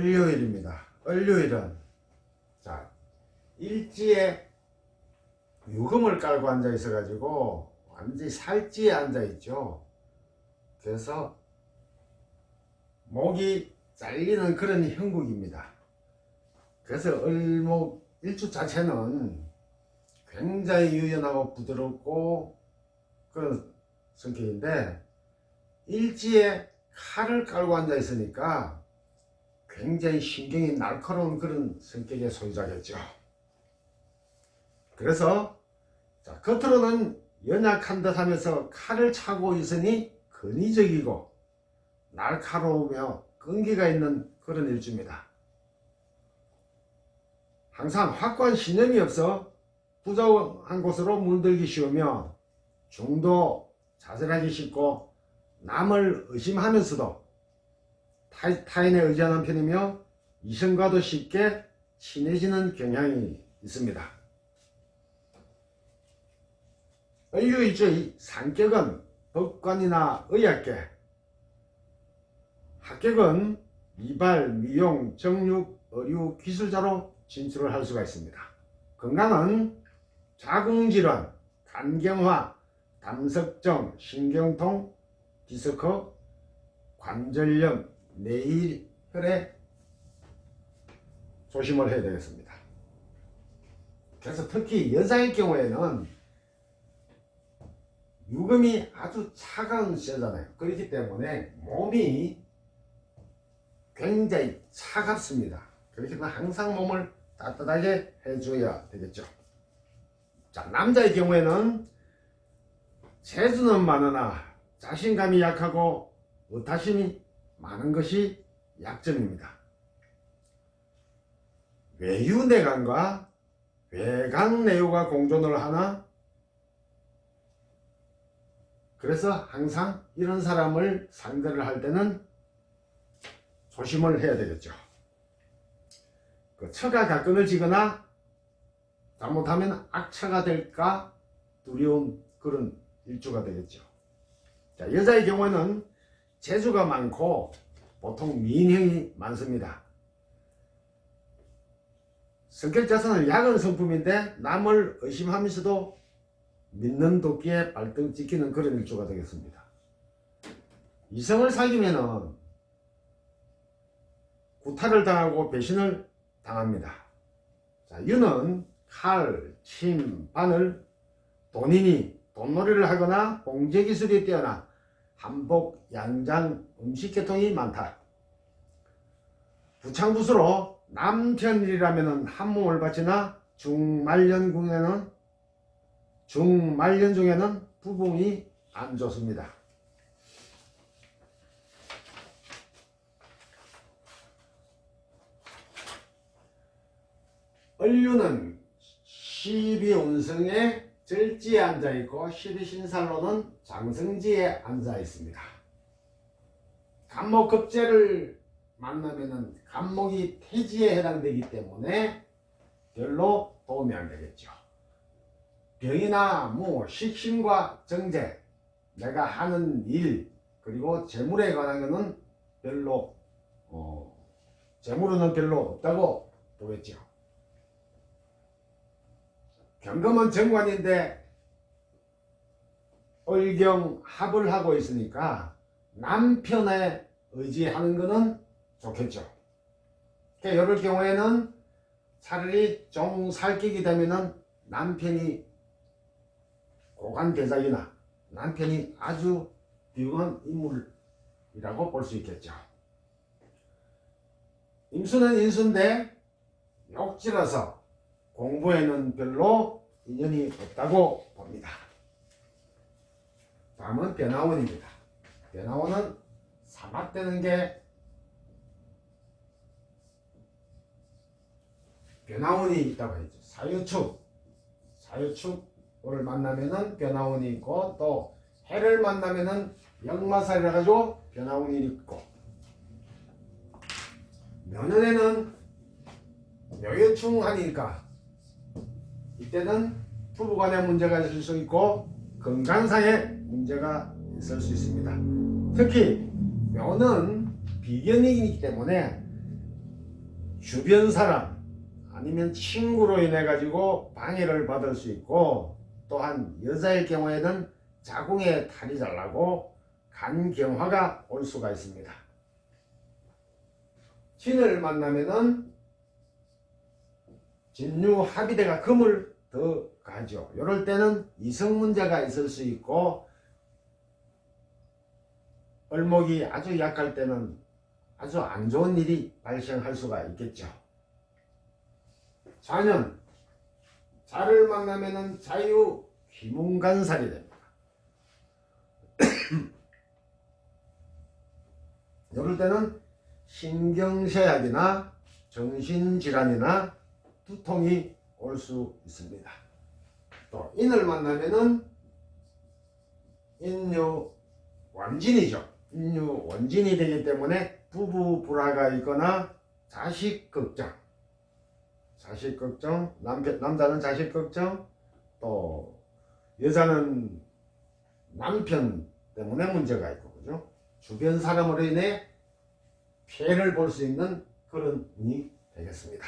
을요일입니다. 을요일은 자 일지에 유금을 깔고 앉아 있어 가지고 완전히 살지에 앉아 있죠. 그래서 목이 잘리는 그런 형국입니다. 그래서 을목 일주 자체는 굉장히 유연하고 부드럽고 그런 성격인데 일지에 칼을 깔고 앉아 있으니까 굉장히 신경이 날카로운 그런 성격의 소유자겠죠. 그래서 자, 겉으로는 연약한 듯 하면서 칼을 차고 있으니 근위적이고 날카로우며 끈기가 있는 그런 일주입니다. 항상 확고한 신념이 없어 부정한 곳으로 물들기 쉬우며 중도 자살하기 쉽고 남을 의심하면서도 타, 타인에 의지하는 편이며 이성과도 쉽게 친해지는 경향이 있습니다. 을류일주의 상격은 법관이나 의학계, 합격은 미발, 미용, 정육, 의류, 기술자로 진출을 할 수가 있습니다. 건강은 자궁질환, 간경화, 담석증, 신경통, 디스크, 관절염, 내일, 혈액 조심을 해야 되겠습니다. 그래서 특히 여자의 경우에는 유금이 아주 차가운 시잖아요. 그렇기 때문에 몸이 굉장히 차갑습니다. 그렇기 때문에 항상 몸을 따뜻하게 해줘야 되겠죠. 자, 남자의 경우에는 재주는 많으나 자신감이 약하고 의타심이 많은 것이 약점입니다. 외유내강과 외강내유가 공존을 하나 그래서 항상 이런 사람을 상대를 할 때는 조심을 해야 되겠죠. 그 처가 가끔을 지거나 잘못하면 악처가 될까 두려운 그런 일주가 되겠죠. 자, 여자의 경우에는 재주가 많고 보통 미인형이 많습니다. 성격 자산은 약은 성품인데 남을 의심하면서도 믿는 도끼에 발등 찍히는 그런 일주가 되겠습니다. 이성을 사귀면은 구타를 당하고 배신을 당합니다. 자, 유는 칼, 침, 바늘, 돈이니 돈놀이를 하거나 봉제 기술이 뛰어나 한복, 양장, 음식 계통이 많다. 부창부수로 남편일이라면 한 몸을 바치나 중말년 중에는 중말년 중에는 부봉이 안 좋습니다. 을류는 12운성에 절지에 앉아 있고 12신살로는 장성지에 앉아 있습니다. 간목급제를 만나면은 간목이 태지에 해당되기 때문에 별로 도움이 안 되겠죠. 병이나 뭐 식신과 정제, 내가 하는 일 그리고 재물에 관한 것은 별로 어, 재물은 별로 없다고 보겠죠. 경금은 정관인데 을경 합을 하고 있으니까 남편에 의지하는 것은 좋겠죠. 그러니까 이럴 경우에는 차라리 좀 살기게 되면은 남편이 고관대작이나 남편이 아주 비운한 인물이라고 볼 수 있겠죠. 임수는 인수인데 욕지라서 공부에는 별로 인연이 없다고 봅니다. 다음은 변화원입니다. 변화원은 사막되는 게 변화원이 있다고 했죠. 사유축, 사유축을 만나면은 변화원이 있고 또 해를 만나면은 역마살이라 가지고 변화원이 있고 며느리는 묘유충하니까 이때는 부부 간의 문제가 있을 수 있고 건강상의 문제가 있을 수 있습니다. 특히 묘는 비견이기 때문에 주변 사람 아니면 친구로 인해 가지고 방해를 받을 수 있고 또한 여자의 경우에는 자궁에 탈이 잘 나고 간경화가 올 수가 있습니다. 진을 만나면은 진유 합의대가 금을 더 가죠. 이럴 때는 이성 문제가 있을 수 있고 을목이 아주 약할 때는 아주 안 좋은 일이 발생할 수가 있겠죠. 자년 자를 만나면은 자유 귀문간살이 됩니다. 이럴 때는 신경쇠약이나 정신질환이나 두통이 올 수 있습니다. 또 인을 만나면은 인유 원진이죠. 인유 원진이 되기 때문에 부부 불화가 있거나 자식 걱정, 자식 걱정, 남편 남자는 자식 걱정, 또 여자는 남편 때문에 문제가 있고 그죠? 주변 사람으로 인해 피해를 볼 수 있는 그런 운이 되겠습니다.